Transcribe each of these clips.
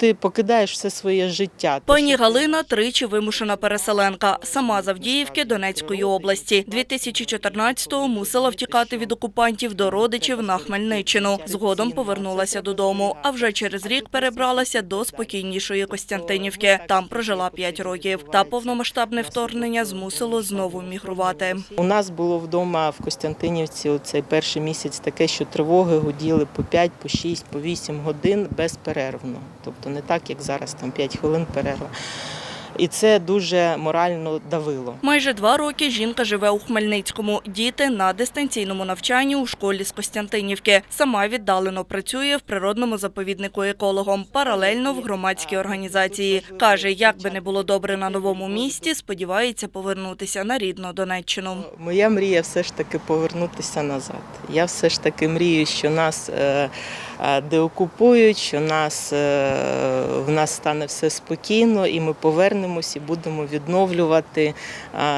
Ти покидаєш все своє життя. Пані Галина тричі вимушена переселенка. Сама з Авдіївки Донецької області. 2014-го мусила втікати від окупантів до родичів на Хмельниччину. Згодом повернулася додому. А вже через рік перебралася до спокійнішої Костянтинівки. Там прожила 5 років. Та повномасштабне вторгнення змусило знову мігрувати. У нас було вдома в Костянтинівці у цей перший місяць таке, що тривоги гуділи по 5, по 6, по 8 годин безперервно. Тобто не так, як зараз, там 5 хвилин перерва. І це дуже морально давило. Майже два роки жінка живе у Хмельницькому. Діти на дистанційному навчанні у школі з Костянтинівки. Сама віддалено працює в природному заповіднику екологом, паралельно в громадській організації. Каже, як би не було добре на новому місці, сподівається повернутися на рідну Донеччину. Моя мрія все ж таки повернутися назад. Я все ж таки мрію, що нас е, е, деокупують, що нас, е, в нас стане все спокійно, і ми повернемось і будемо відновлювати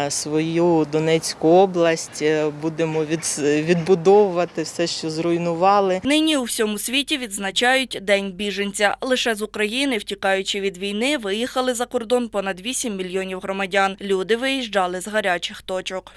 свою Донецьку область, е, будемо від, відбудовувати все, що зруйнували. Нині у всьому світі відзначають День біженця. Лише з України, втікаючи від війни, виїхали за кордон понад 8 мільйонів громадян. Люди виїжджали з гарячих точок.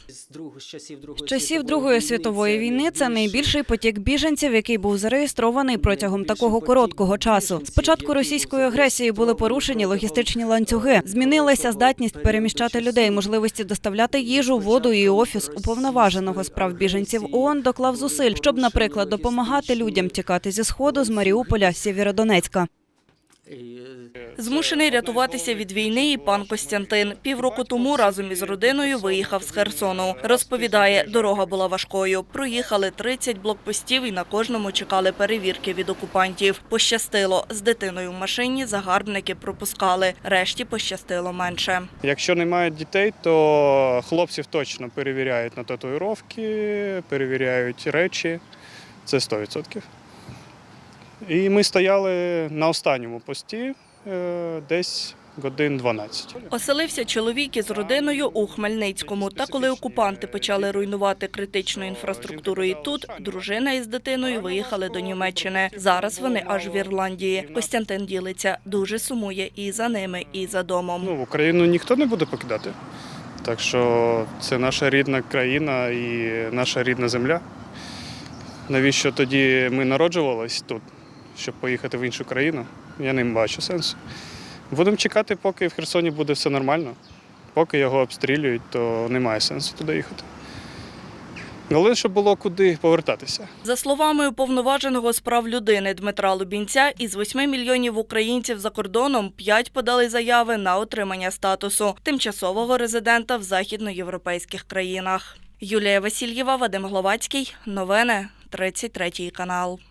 З часів Другої світової війни це найбільший потік біженців, який був зареєстрований протягом такого короткого часу. Спочатку російської агресії були порушені логістичні ланцюги. Змінилася здатність переміщати людей, можливості доставляти їжу, воду і офіс уповноваженого справ біженців ООН доклав зусиль, щоб, наприклад, допомагати людям тікати зі сходу з Маріуполя, Сєвєродонецька. Змушений рятуватися від війни і пан Костянтин. Півроку тому разом із родиною виїхав з Херсону. Розповідає, дорога була важкою. Проїхали 30 блокпостів і на кожному чекали перевірки від окупантів. Пощастило. З дитиною в машині загарбники пропускали. Решті пощастило менше. Якщо немає дітей, то хлопців точно перевіряють на татуїровки, перевіряють речі. Це 100%. І ми стояли на останньому пості е, десь годин 12. Оселився чоловік із родиною у Хмельницькому. Та коли окупанти почали руйнувати критичну інфраструктуру і тут, дружина із дитиною виїхали до Німеччини. Зараз вони аж в Ірландії. Костянтин ділиться, дуже сумує і за ними, і за домом. Ну, в Україну ніхто не буде покидати. Так що це наша рідна країна і наша рідна земля. Навіщо тоді ми народжувались тут, щоб поїхати в іншу країну? Я не бачу сенсу. Будемо чекати, поки в Херсоні буде все нормально. Поки його обстрілюють, то немає сенсу туди їхати. Головне, щоб було куди повертатися. За словами уповноваженого з прав людини Дмитра Лубінця, із 8 мільйонів українців за кордоном 5 подали заяви на отримання статусу тимчасового резидента в західноєвропейських країнах. Юлія Васильєва, Вадим Гловацький. Новини 33 канал.